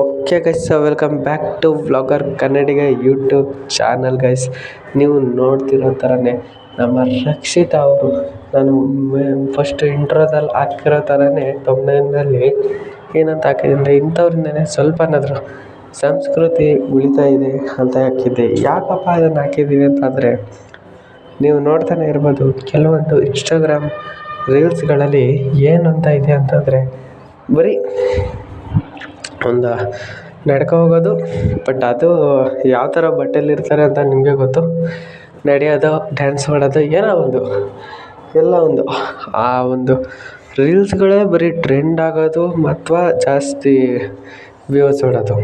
Okay guys welcome back to vlogger Kannadiga YouTube channel guys ನೀವು ನೋಡ್ತಿರೋ ಥರನೇ ನಮ್ಮ ರಕ್ಷಿತಾ ಅವರು ನಾನು ಫಸ್ಟ್ ಇಂಟ್ರೋದಲ್ಲಿ ಹಾಕಿರೋ ಥರನೇ ತೊಂಬೈನಲ್ಲಿ ಏನಂತ ಹಾಕಿದೆ ಅಂದರೆ ಇಂಥವ್ರಿಂದನೇ ಸ್ವಲ್ಪನಾದರೂ ಸಂಸ್ಕೃತಿ ಉಳಿತಾ ಇದೆ ಅಂತ ಹಾಕಿದ್ದೆ. ಯಾಕಪ್ಪ ಅದನ್ನು ಹಾಕಿದ್ದೀವಿ ಅಂತಂದರೆ ನೀವು ನೋಡ್ತಾನೆ ಇರ್ಬೋದು, ಕೆಲವೊಂದು ಇನ್ಸ್ಟಾಗ್ರಾಮ್ ರೀಲ್ಸ್ಗಳಲ್ಲಿ ಏನು ಅಂತ ಇದೆ ಅಂತಂದರೆ ಬರೀ ಒಂದು ನಡ್ಕೊ ಹೋಗೋದು. ಬಟ್ ಅದು ಯಾವ ಥರ ಬಟ್ಟೆಲಿರ್ತಾರೆ ಅಂತ ನಿಮಗೆ ಗೊತ್ತು. ನಡೆಯೋದು ಡ್ಯಾನ್ಸ್ ಮಾಡೋದು, ಏನೋ ಒಂದು. ಎಲ್ಲ ಒಂದು. ಆ ಒಂದು ರೀಲ್ಸ್ಗಳೇ ಬರೀ ಟ್ರೆಂಡ್ ಆಗೋದು ಅಥವಾ ಜಾಸ್ತಿ ವ್ಯೂಸ್ ಮಾಡೋದು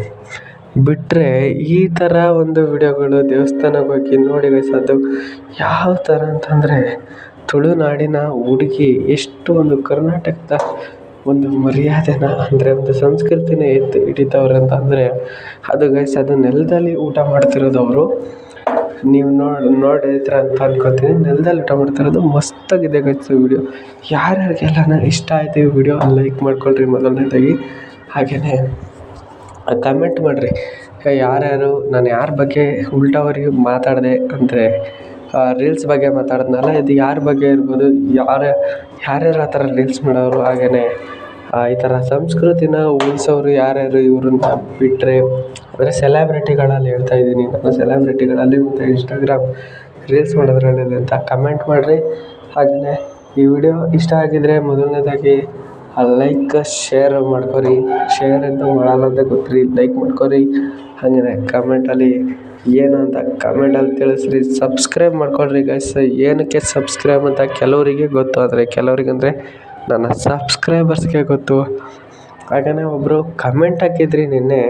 ಬಿಟ್ಟರೆ ಈ ಥರ ಒಂದು ವಿಡಿಯೋಗಳು ದೇವಸ್ಥಾನಕ್ಕೆ ಹೋಗಿ ನೋಡಿ ಗೈಸ್ ಯಾವ ಥರ ಅಂತಂದರೆ ತುಳುನಾಡಿನ ಹುಡುಗಿ ಎಷ್ಟು ಒಂದು ಕರ್ನಾಟಕದ ಒಂದು ಮರ್ಯಾದೆನ ಅಂದರೆ ಒಂದು ಸಂಸ್ಕೃತಿನ ಎತ್ತಿ ಹಿಡಿತವ್ರೆ ಅಂತ ಅಂದರೆ ಅದು ಗೈಸ್ ಅದು ನೆಲದಲ್ಲಿ ಊಟ ಮಾಡ್ತಿರೋದು ಅವರು ನೀವು ನೋಡಿ ನೋಡಿರ್ತೀರ ಅಂತ ಅನ್ಕೋತೀನಿ. ನೆಲದಲ್ಲಿ ಊಟ ಮಾಡ್ತಿರೋದು ಮಸ್ತಾಗಿದೆ ಗೈಸ್ ವಿಡಿಯೋ ಯಾರ್ಯಾರಿಗೆಲ್ಲ ಇಷ್ಟ ಆಯಿತು ಈ ವಿಡಿಯೋ ಲೈಕ್ ಮಾಡ್ಕೊಳ್ರಿ ಮೊದಲನೇದಾಗಿ. ಹಾಗೆಯೇ ಕಮೆಂಟ್ ಮಾಡಿರಿ. ಯಾರ್ಯಾರು, ನಾನು ಯಾರ ಬಗ್ಗೆ ಉಲ್ಟಾವರಿಗೆ ಮಾತಾಡಿದೆ ಅಂದರೆ ರೀಲ್ಸ್ ಬಗ್ಗೆ ಮಾತಾಡಿದ್ನಲ್ಲ, ಇದು ಯಾರ ಬಗ್ಗೆ ಇರ್ಬೋದು, ಯಾರು, ಯಾರ್ಯಾರು ಆ ಥರ ರೀಲ್ಸ್ ಮಾಡೋರು ಹಾಗೆಯೇ ಈ ಥರ ಸಂಸ್ಕೃತಿನ ಉಳಿಸೋರು ಯಾರ್ಯಾರು ಇವ್ರನ್ನ ಬಿಟ್ಟರೆ ಅಂದರೆ ಸೆಲೆಬ್ರಿಟಿಗಳಲ್ಲಿ ಹೇಳ್ತಾ ಇದ್ದೀನಿ ನಾನು ಸೆಲೆಬ್ರಿಟಿಗಳಲ್ಲಿ ಮತ್ತು ಇನ್ಸ್ಟಾಗ್ರಾಮ್ ರೀಲ್ಸ್ ಮಾಡೋದ್ರಲ್ಲಿ ಅಂತ ಕಮೆಂಟ್ ಮಾಡಿರಿ. ಹಾಗೆಯೇ ಈ ವಿಡಿಯೋ ಇಷ್ಟ ಆಗಿದ್ದರೆ ಮೊದಲನೇದಾಗಿ ಲೈಕ್ ಶೇರ್ ಮಾಡ್ಕೊರಿ. ಶೇರ್ ಅಂತೂ ಮಾಡಲ್ಲ ಅಂತ ಗೊತ್ತು ರೀ ಲೈಕ್ ಮಾಡ್ಕೊರಿ ಹಾಗೆಯೇ ಕಮೆಂಟಲ್ಲಿ ಏನು ಅಂತ ಕಮೆಂಟಲ್ಲಿ ತಿಳಿಸ್ರಿ. ಸಬ್ಸ್ಕ್ರೈಬ್ ಮಾಡ್ಕೊಳ್ರಿ ಗೈಸ್ ಏನಕ್ಕೆ ಸಬ್ಸ್ಕ್ರೈಬ್ ಅಂತ ಕೆಲವರಿಗೆ ಗೊತ್ತು. ಆದರೆ ಕೆಲವ್ರಿಗೆ ಅಂದರೆ ನನ್ನ ಸಬ್ಸ್ಕ್ರೈಬರ್ಸ್ಗೆ ಗೊತ್ತು. ಹಾಗೆಯೇ ಒಬ್ಬರು ಕಮೆಂಟ್ ಹಾಕಿದ್ರಿ ನಿನ್ನೆ.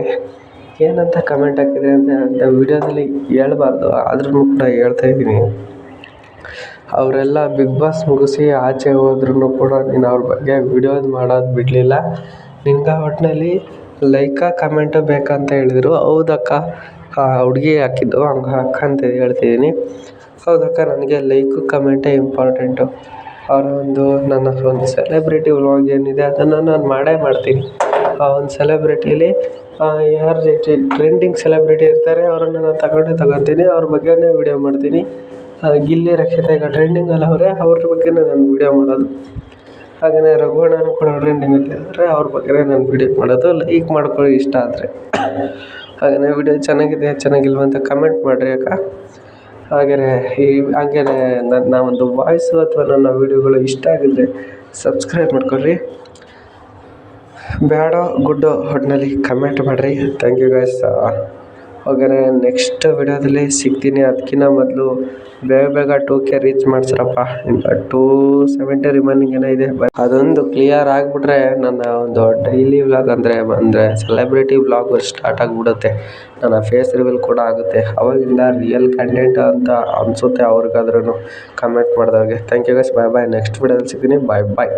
ಏನಂತ ಕಮೆಂಟ್ ಹಾಕಿದ್ರಿ ಅಂತ ವಿಡಿಯೋದಲ್ಲಿ ಹೇಳ್ಬಾರ್ದು. ಆದ್ರೂ ಕೂಡ ಹೇಳ್ತಾ ಇದ್ದೀನಿ. ಅವರೆಲ್ಲ ಬಿಗ್ ಬಾಸ್ ಮುಗಿಸಿ ಆಚೆ ಹೋದ್ರೂ ಕೂಡ ನೀನು ಅವ್ರ ಬಗ್ಗೆ ವಿಡಿಯೋಸ್ ಮಾಡೋದು ಬಿಡಲಿಲ್ಲ. ನಿನ್ಗೆ ಒಟ್ಟಿನಲ್ಲಿ ಲೈಕಾ ಕಮೆಂಟು ಬೇಕಂತ ಹೇಳಿದರು. ಹೌದಕ್ಕ. ಆ ಹುಡುಗಿ ಹಾಕಿದ್ದು, ಹಂಗೆ ಅಕ್ಕ ಅಂತ ಹೇಳ್ತಿದ್ದೀನಿ ಅಕ್ಕ ನನಗೆ ಲೈಕು ಕಮೆಂಟೇ ಇಂಪಾರ್ಟೆಂಟು ಅವರ ಒಂದು ನನ್ನ ಒಂದು ಸೆಲೆಬ್ರಿಟಿ ವ್ಲಾಗ್ ಏನಿದೆ, ಅದನ್ನು ನಾನು ಮಾಡೇ ಮಾಡ್ತೀನಿ. ಆ ಒಂದು ಸೆಲೆಬ್ರಿಟಿಲಿ ಯಾರು ಟ್ರೆಂಡಿಂಗ್ ಸೆಲೆಬ್ರಿಟಿ ಇರ್ತಾರೆ, ಅವರನ್ನ ನಾನು ತಗೊಂಡೇ ತಗೊತೀನಿ. ಅವ್ರ ಬಗ್ಗೆನೇ ವಿಡಿಯೋ ಮಾಡ್ತೀನಿ. ಗಿಲ್ಲಿ ರಕ್ಷಿತ ಈಗ ಟ್ರೆಂಡಿಂಗಲ್ಲಿ ಅವರೇ, ಅವ್ರ ಬಗ್ಗೆನೇ ನಾನು ವಿಡಿಯೋ ಮಾಡೋದು. ಹಾಗೆಯೇ ರಘುವಣ್ಣನೂ ಕೂಡ ಟ್ರೆಂಡಿಂಗಲ್ಲಿ ಇದ್ದಾರೆ ಅವ್ರ ಬಗ್ಗೆನೇ ನಾನು ವಿಡಿಯೋ ಮಾಡೋದು. ಲೈಕ್ ಮಾಡ್ಕೊಳ್ಳಿ, ಇಷ್ಟ ಆದರೆ. ಹಾಗೆಯೇ ವಿಡಿಯೋ ಚೆನ್ನಾಗಿದೆ, ಚೆನ್ನಾಗಿಲ್ವ ಅಂತ ಕಮೆಂಟ್ ಮಾಡಿರಿ ಅಕ್ಕ. ಹಾಗೆಯೇ ಈ ಹಾಗೆಯೇ ನನ್ನ ಒಂದು ವಾಯ್ಸು ಅಥವಾ ನನ್ನ ವಿಡಿಯೋಗಳು ಇಷ್ಟ ಆಗಿದ್ದರೆ ಸಬ್ಸ್ಕ್ರೈಬ್ ಮಾಡ್ಕೊಳ್ರಿ. ಬ್ಯಾಡೋ, ಗುಡ್ಡೋ ಒಟ್ಟಿನಲ್ಲಿ ಕಮೆಂಟ್ ಮಾಡಿರಿ. ಥ್ಯಾಂಕ್ ಯು ಗೈಸ್ ಹಾಗೆಯೇ ನೆಕ್ಸ್ಟ್ ವಿಡಿಯೋದಲ್ಲಿ ಸಿಗ್ತೀನಿ. ಅದಕ್ಕಿಂತ ಮೊದಲು ಬೇಗ ಬೇಗ ಟೂ ಕೆ ರೀಚ್ ಮಾಡಿಸ್ರಪ್ಪ. ಟೂ ಸೆವೆಂಟಿ ರಿಮೈನಿಂಗ್ ಏನೋ ಇದೆ. ಅದೊಂದು ಕ್ಲಿಯರ್ ಆಗಿಬಿಟ್ರೆ ನನ್ನ ಒಂದು ಡೈಲಿ ವ್ಲಾಗ್ ಅಂದರೆ ಅಂದರೆ ಸೆಲೆಬ್ರಿಟಿ ವ್ಲಾಗ್ ಸ್ಟಾರ್ಟ್ ಆಗಿಬಿಡುತ್ತೆ. ನನ್ನ ಫೇಸ್ ರಿವೀಲ್ ಕೂಡ ಆಗುತ್ತೆ. ಅವಾಗಿಂದ ರಿಯಲ್ ಕಂಟೆಂಟ್ ಅಂತ ಅನಿಸುತ್ತೆ ಅವ್ರಿಗಾದ್ರೂ comment ಮಾಡಿದವ್ರಿಗೆ. Thank you guys bye bye next ವಿಡಿಯೋದಲ್ಲಿ ಸಿಗ್ತೀನಿ. ಬಾಯ್ ಬಾಯ್